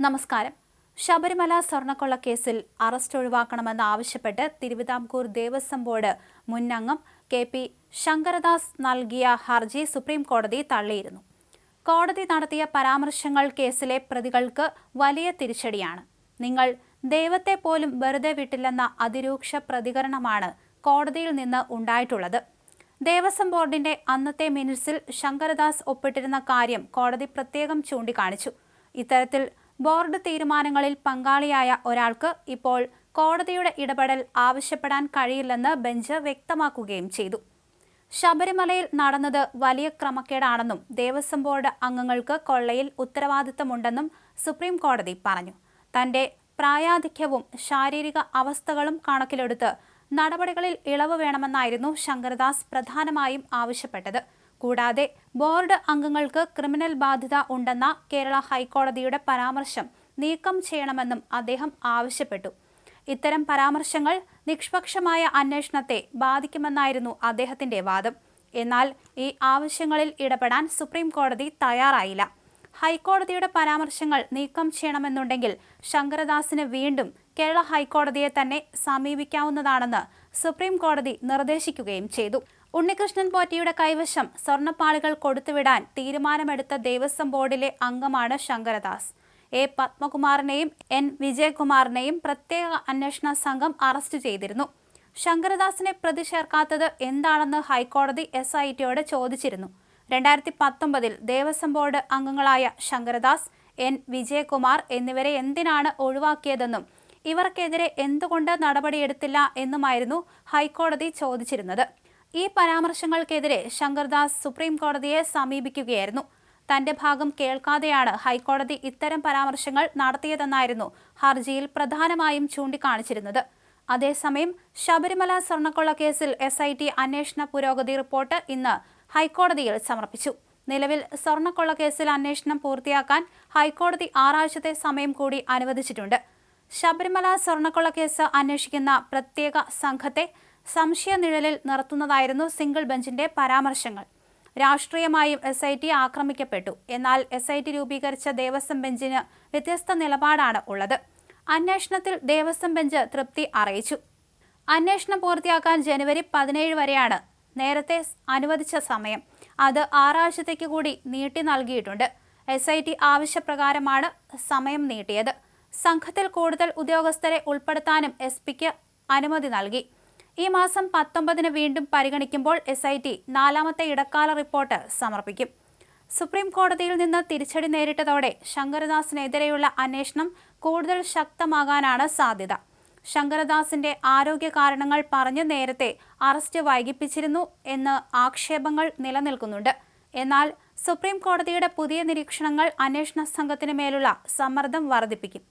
നമസ്കാരം. ശബരിമല സ്വർണക്കൊള്ള കേസിൽ അറസ്റ്റ് ഒഴിവാക്കണമെന്ന് ആവശ്യപ്പെട്ട് തിരുവിതാംകൂർ ദേവസ്വം ബോർഡ് മുൻ അംഗം കെ പി ശങ്കരദാസ് നൽകിയ ഹർജി സുപ്രീം കോടതി തള്ളിയിരുന്നു. കോടതി നടത്തിയ പരാമർശങ്ങൾ കേസിലെ പ്രതികൾക്ക് വലിയ തിരിച്ചടിയാണ്. നിങ്ങൾ ദൈവത്തെ പോലും വെറുതെ വിട്ടില്ലെന്ന അതിരൂക്ഷ പ്രതികരണമാണ് കോടതിയിൽ നിന്ന് ഉണ്ടായിട്ടുള്ളത്. ദേവസ്വം ബോർഡിന്റെ അന്നത്തെ മിനിറ്റ്സിൽ ശങ്കരദാസ് ഒപ്പിട്ടിരുന്ന കാര്യം കോടതി പ്രത്യേകം ചൂണ്ടിക്കാണിച്ചു. ഇത്തരത്തിൽ ബോർഡ് തീരുമാനങ്ങളിൽ പങ്കാളിയായ ഒരാൾക്ക് ഇപ്പോൾ കോടതിയുടെ ഇടപെടൽ ആവശ്യപ്പെടാൻ കഴിയില്ലെന്ന് ബെഞ്ച് വ്യക്തമാക്കുകയും ചെയ്തു. ശബരിമലയിൽ നടന്നത് വലിയ ക്രമക്കേടാണെന്നും ദേവസ്വം ബോർഡ് അംഗങ്ങൾക്ക് കൊള്ളയിൽ ഉത്തരവാദിത്തമുണ്ടെന്നും സുപ്രീം കോടതി പറഞ്ഞു. തന്റെ പ്രായാധിക്യവും ശാരീരിക അവസ്ഥകളും കണക്കിലെടുത്ത് നടപടികളിൽ ഇളവ് വേണമെന്നായിരുന്നു ശങ്കരദാസ് പ്രധാനമായും ആവശ്യപ്പെട്ടത്. കൂടാതെ ബോർഡ് അംഗങ്ങൾക്ക് ക്രിമിനൽ ബാധ്യത ഉണ്ടെന്ന കേരള ഹൈക്കോടതിയുടെ പരാമർശം നീക്കം ചെയ്യണമെന്നും അദ്ദേഹം ആവശ്യപ്പെട്ടു. ഇത്തരം പരാമർശങ്ങൾ നിഷ്പക്ഷമായ അന്വേഷണത്തെ ബാധിക്കുമെന്നായിരുന്നു അദ്ദേഹത്തിന്റെ വാദം. എന്നാൽ ഈ ആവശ്യങ്ങളിൽ ഇടപെടാൻ സുപ്രീം കോടതി തയ്യാറായില്ല. ഹൈക്കോടതിയുടെ പരാമർശങ്ങൾ നീക്കം ചെയ്യണമെന്നുണ്ടെങ്കിൽ ശങ്കരദാസിന് വീണ്ടും കേരള ഹൈക്കോടതിയെ തന്നെ സമീപിക്കാവുന്നതാണെന്ന് സുപ്രീം കോടതി നിർദ്ദേശിക്കുകയും ചെയ്തു. ഉണ്ണികൃഷ്ണൻ പോറ്റിയുടെ കൈവശം സ്വർണപ്പാളികൾ കൊടുത്തുവിടാൻ തീരുമാനമെടുത്ത ദേവസ്വം ബോർഡിലെ അംഗമാണ് ശങ്കരദാസ്. എ പത്മകുമാറിനെയും എൻ വിജയകുമാറിനെയും പ്രത്യേക അന്വേഷണ സംഘം അറസ്റ്റ് ചെയ്തിരുന്നു. ശങ്കരദാസിനെ പ്രതി ചേർക്കാത്തത് എന്താണെന്ന് ഹൈക്കോടതി എസ് ഐ ടിയോട് ചോദിച്ചിരുന്നു. രണ്ടായിരത്തി പത്തൊമ്പതിൽ ദേവസ്വം ബോർഡ് അംഗങ്ങളായ ശങ്കരദാസ് എൻ വിജയകുമാർ എന്നിവരെ എന്തിനാണ് ഒഴിവാക്കിയതെന്നും ഇവർക്കെതിരെ എന്തുകൊണ്ട് നടപടിയെടുത്തില്ല എന്നുമായിരുന്നു ഹൈക്കോടതി ചോദിച്ചിരുന്നത്. ഈ പരാമർശങ്ങൾക്കെതിരെ ശങ്കർദാസ് സുപ്രീം കോടതിയെ സമീപിക്കുകയായിരുന്നു. തന്റെ ഭാഗം കേൾക്കാതെയാണ് ഹൈക്കോടതി ഇത്തരം പരാമർശങ്ങൾ നടത്തിയതെന്നായിരുന്നു ഹർജിയിൽ പ്രധാനമായും ചൂണ്ടിക്കാണിച്ചിരുന്നത്. അതേസമയം ശബരിമല സ്വർണക്കൊള്ള കേസിൽ എസ് ഐ ടി അന്വേഷണ പുരോഗതി റിപ്പോർട്ട് ഇന്ന് ഹൈക്കോടതിയിൽ സമർപ്പിച്ചു. നിലവിൽ സ്വർണക്കൊള്ള കേസിൽ അന്വേഷണം പൂർത്തിയാക്കാൻ ഹൈക്കോടതി ആറാഴ്ചത്തെ സമയം കൂടി അനുവദിച്ചിട്ടുണ്ട്. ശബരിമല സ്വർണക്കൊള്ള കേസ് അന്വേഷിക്കുന്ന പ്രത്യേക സംഘത്തെ സംശയനിഴലിൽ നിർത്തുന്നതായിരുന്നു സിംഗിൾ ബെഞ്ചിന്റെ പരാമർശങ്ങൾ. രാഷ്ട്രീയമായും എസ് ഐ ടി ആക്രമിക്കപ്പെട്ടു. എന്നാൽ എസ് ഐ ടി രൂപീകരിച്ച ദേവസ്വം ബെഞ്ചിന് വ്യത്യസ്ത നിലപാടാണ് ഉള്ളത്. അന്വേഷണത്തിൽ ദേവസ്വം ബെഞ്ച് തൃപ്തി അറിയിച്ചു. അന്വേഷണം പൂർത്തിയാക്കാൻ ജനുവരി പതിനേഴ് വരെയാണ് നേരത്തെ അനുവദിച്ച സമയം. അത് ആറാഴ്ചത്തേക്ക് കൂടി നീട്ടി നൽകിയിട്ടുണ്ട്. എസ് ഐ ടി ആവശ്യപ്രകാരമാണ് സമയം നീട്ടിയത്. സംഘത്തിൽ കൂടുതൽ ഉദ്യോഗസ്ഥരെ ഉൾപ്പെടുത്താനും എസ് പിക്ക് അനുമതി നൽകി. ഈ മാസം പത്തൊമ്പതിന് വീണ്ടും പരിഗണിക്കുമ്പോൾ എസ് ഐ ടി നാലാമത്തെ ഇടക്കാല റിപ്പോർട്ട് സമർപ്പിക്കും. സുപ്രീം കോടതിയിൽ നിന്ന് തിരിച്ചടി നേരിട്ടതോടെ ശങ്കരദാസിനെതിരെയുള്ള അന്വേഷണം കൂടുതൽ ശക്തമാകാനാണ് സാധ്യത. ശങ്കരദാസിന്റെ ആരോഗ്യ കാരണങ്ങൾ പറഞ്ഞ് നേരത്തെ അറസ്റ്റ് വൈകിപ്പിച്ചിരുന്നു എന്ന് ആക്ഷേപങ്ങൾ നിലനിൽക്കുന്നുണ്ട്. എന്നാൽ സുപ്രീം കോടതിയുടെ പുതിയ നിരീക്ഷണങ്ങൾ അന്വേഷണ സംഘത്തിന് മേലുള്ള സമ്മർദ്ദം വർദ്ധിപ്പിക്കും.